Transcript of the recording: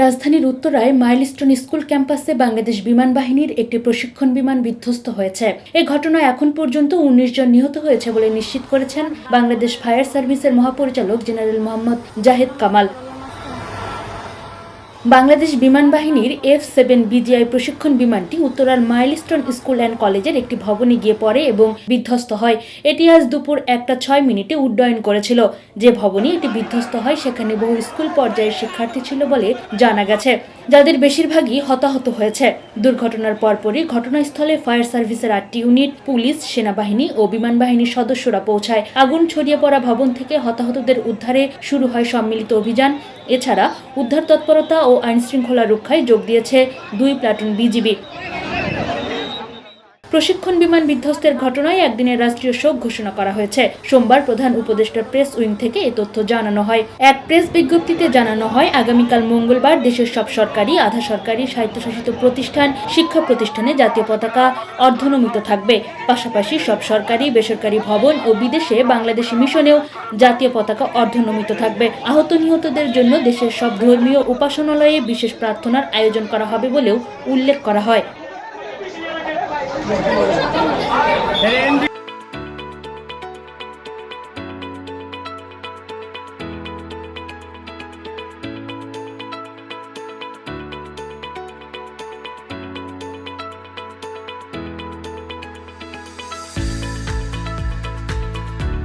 রাজধানীর উত্তরায় milestone school ক্যাম্পাসে বাংলাদেশ বিমান বাহিনীর একটি প্রশিক্ষণ বিমান বিধ্বস্ত হয়েছে। এ ঘটনায় এখন পর্যন্ত উনিশ জন নিহত হয়েছে বলে নিশ্চিত করেছেন বাংলাদেশ ফায়ার সার্ভিসের মহাপরিচালক জেনারেল মোহাম্মদ জাহেদ কামাল। বাংলাদেশ বিমান বাহিনীর এফ সেভেন বিজিআই প্রশিক্ষণ বিমানটি উত্তরার মাইলস্টোন স্কুল অ্যান্ড কলেজের একটি ভবনে গিয়ে পড়ে এবং বিধ্বস্ত হয়। এটি আজ দুপুর একটা ছয় মিনিটে উড্ডয়ন করেছিল। যে ভবনে এটি বিধ্বস্ত হয়, সেখানে বহু স্কুল পর্যায়ের শিক্ষার্থী ছিল বলে জানা গেছে। যাদের বেশিরভাগই হতাহত হয়েছে। দুর্ঘটনার পরপরই ঘটনাস্থলে ফায়ার সার্ভিসের আটটি ইউনিট, পুলিশ, সেনাবাহিনী ও বিমান বাহিনীর সদস্যরা পৌঁছায়। আগুন ছড়িয়ে পড়া ভবন থেকে হতাহতদের উদ্ধারে শুরু হয় সম্মিলিত অভিযান। এছাড়া উদ্ধার তৎপরতা ও আইন শৃঙ্খলা রক্ষায় যোগ দিয়েছে দুই প্লাটুন বিজিবি। প্রশিক্ষণ বিমান বিধ্বস্তের ঘটনায় একদিনের রাষ্ট্রীয় শোক ঘোষণা করা হয়েছে। সোমবার প্রধান উপদেষ্টা প্রেস উইং থেকে এ তথ্য জানানো হয়। এক প্রেস বিজ্ঞপ্তিতে জানানো হয়, আগামীকাল মঙ্গলবার দেশের সব সরকারি, আধা সরকারি স্বায়ত্তশাসিত প্রতিষ্ঠান, শিক্ষা প্রতিষ্ঠানে জাতীয় পতাকা অর্ধনমিত থাকবে। পাশাপাশি সব সরকারি, বেসরকারি ভবন ও বিদেশে বাংলাদেশি মিশনেও জাতীয় পতাকা অর্ধনমিত থাকবে। আহত নিহতদের জন্য দেশের সব ধর্মীয় উপাসনালয়ে বিশেষ প্রার্থনার আয়োজন করা হবে বলেও উল্লেখ করা হয়। エレンビ!